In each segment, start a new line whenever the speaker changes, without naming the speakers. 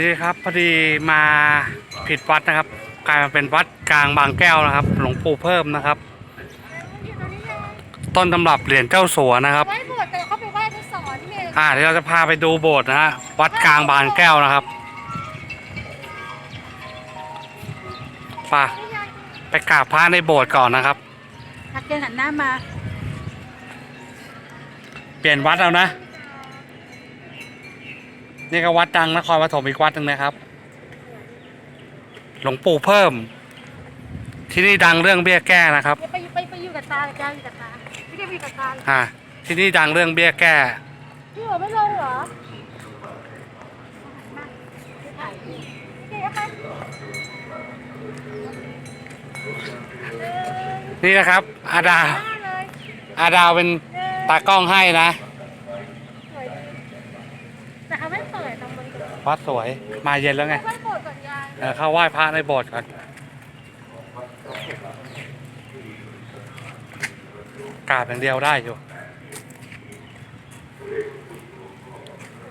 ดีครับพอดีมาผิดวัดนะครับ กลายมาเป็นวัดกลางบางแก้วนะครับ หลวงปู่เพิ่มนะครับ ต้นตำรับเหรียญเจ้าสัวนะครับ
ไหว้โบสถ์แต่เขาไปไหว้ที่สอนเนี่ย
อ่าเดี๋ยวเราจะพาไปดูโบสถ์นะฮะวัดกลางบางแก้วนะครับไป่ะไปกราบพระในโบสถ์ก่อนนะครับ
ทักเกนหันหน้ามา
เปลี่ยนวัดแล้วนะ นี่ก็วัดดังนครปฐมอีกวัดหนึ่งนะครับ หลวงปู่เพิ่ม ที่นี่ดังเรื่องเบี้ยแก้นะครับ
ไปไปไปอยู่กับตากับยายอยู่กับตาไม่ได้ไปอยู่กับตา
อ่าที่นี่ดังเรื่องเบี้ยแก้
พี่เหรอไม่ลงเหรอมาถ่ายโอเคค่ะ
นี่นะครับ อาดาว
หน้าเลย
อาดาวเป็นตากล้องให้นะ
สวยดีแต่เขาไม่เปิดตรงบนตึก
วัดสวยมาเย็นแล้วไง
ไหว้โบสถ์ก่อนยาย
เดี๋ยวเข้าไหว้พระในโบสถ์ก่อนกราบอย่างเดียวได้อยู่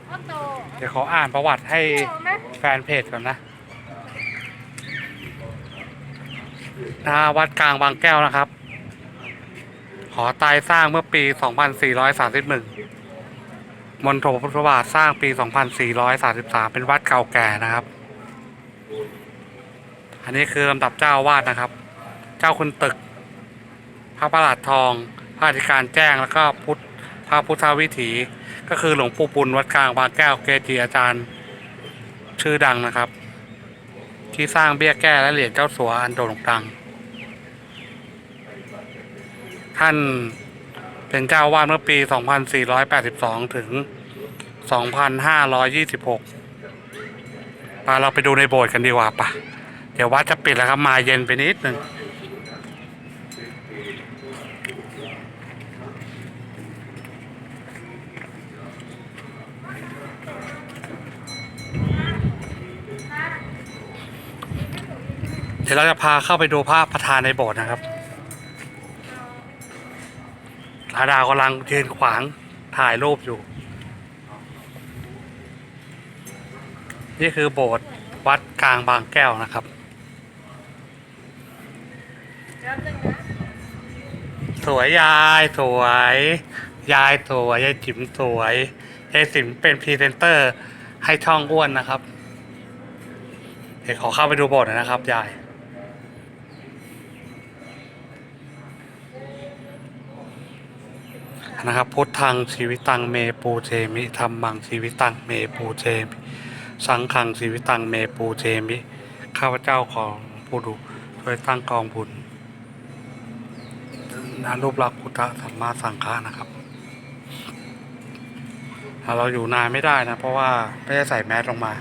พ่อโต
เดี๋ยวขออ่านประวัติให้
โตไหม
แฟนเพจก่อนนะนาวัดกลางบางแก้วนะครับ หอไตรสร้างเมื่อปี 2431 มณฑลพุทธบาทสร้างปี 2433 เป็นวัดเก่าแก่นะครับ อันนี้คือลำดับเจ้าวาดนะครับ เจ้าคุณตึก พระประหลัดทอง พระอธิการแจ้งแล้วก็พุทธพระพุทธวิถี ก็คือหลวงปู่ปุณวัดกลางบางแก้วเกจิอาจารย์ชื่อดังนะครับ ที่สร้างเบี้ยแก้และเหรียญเจ้าสัวอันโด่งดัง ท่าน เป็นเจ้าวาดเมื่อปี 2482 ถึง 2526ปาเราไปดูในโบสถ์กันดีกว่าปะเดี๋ยววัดจะปิดแล้วครับมาเย็นไปนิดหนึ่งเดี๋ยวเราจะพาเข้าไปดูภาพประธานในโบสถ์นะครับ อาดาวกำลังยืนขวางถ่ายรูปอยู่ นี่คือโบสถ์วัดกลางบางแก้วนะครับ สวยยายสวย ยายสวย ยายจิ๋มสวยยายสิมเป็นพรีเซนเตอร์ให้ช่องอ้วนนะครับ เดี๋ยวขอเข้าไปดูโบสถ์หน่อยนะครับยาย นะครับ พุทธังชีวิตังเมปูเจมิธรรมังชีวิตังเมปูเจมิ สังขังชีวิตังเมปูเจมิ ข้าพเจ้าของผู้ดูช่วยตั้งกองบุญนารูปลักษ์พุทธสัมมาสังฆานะครับ เราอยู่นานไม่ได้นะ เพราะว่าไม่ได้ใส่แมสลงมา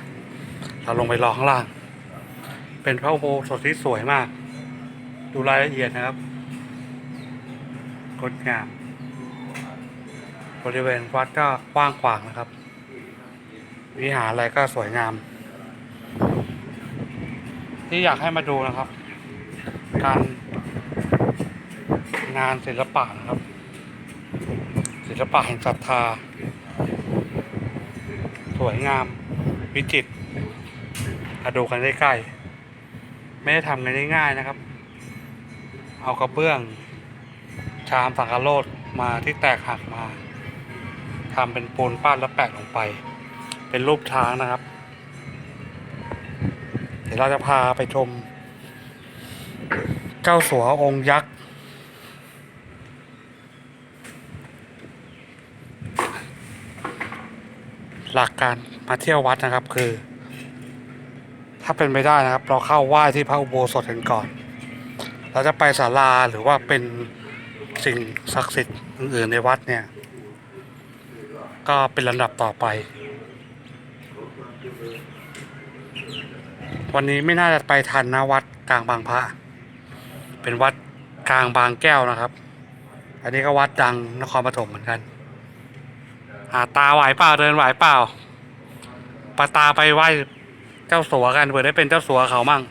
เราลงไปรอข้างล่าง เป็นพระโบสถที่สวยมาก ดูรายละเอียดนะครับงดงาม บริเวณวัดก็กว้างขวางนะครับ วิหารอะไรก็สวยงาม ที่อยากให้มาดูนะครับ การงานศิลปะนะครับ ศิลปะแห่งศรัทธา สวยงาม วิจิตรมาดูกันใกล้ๆไม่ได้ทำกันง่ายๆนะครับ เอากระเบื้อง ชามสังกะโลดมาที่แตกหักมา ทำเป็นปูนปั้นแล้วแปะลงไป เป็นรูปช้างนะครับ เดี๋ยวเราจะพาไปชมเจ้าสัวองค์ยักษ์หลักการมาเที่ยววัดนะครับคือ ถ้าเป็นไปได้นะครับ เราเข้าไหว้ที่พระอุโบสถกันก่อน เราจะไปศาลาหรือว่าเป็นสิ่งศักดิ์สิทธิ์อื่นๆในวัดเนี่ย ก็เป็นลำดับต่อไป วันนี้ไม่น่าจะไปทันนะวัดกลางบางพระเป็นวัดกลางบางแก้วนะครับ อันนี้ก็วัดดังนครปฐมเหมือนกันหาตาไหวเปล่าเดินไหวเปล่าปาตาไปไหว้เจ้าสัวกันเผื่อได้เป็นเจ้าสัวเขามั่ง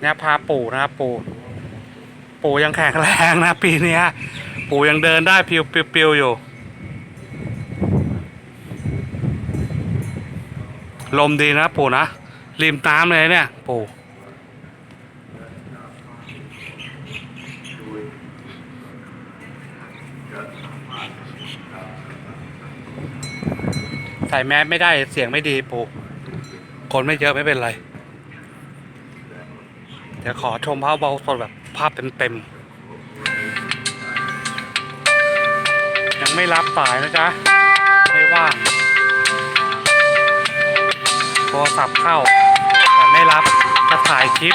เนี่ยพาปู่นะครับปู่ ปู่ยังแข็งแรงนะปีนี้ปู่ยังเดินได้ปิวปิวปิวอยู่ ลมดีนะปู่นะริมน้ำเลยเนี่ย ปู่ใส่แมสไม่ได้เสียงไม่ดีปู่คนไม่เยอะไม่เป็นไร เดี๋ยวขอชมภาพเบาสดแบบ ภาพเต็มๆ ยังไม่รับสายนะจ๊ะ ไม่ว่าง โทรศัพท์เข้า แต่ไม่รับจะถ่ายคลิป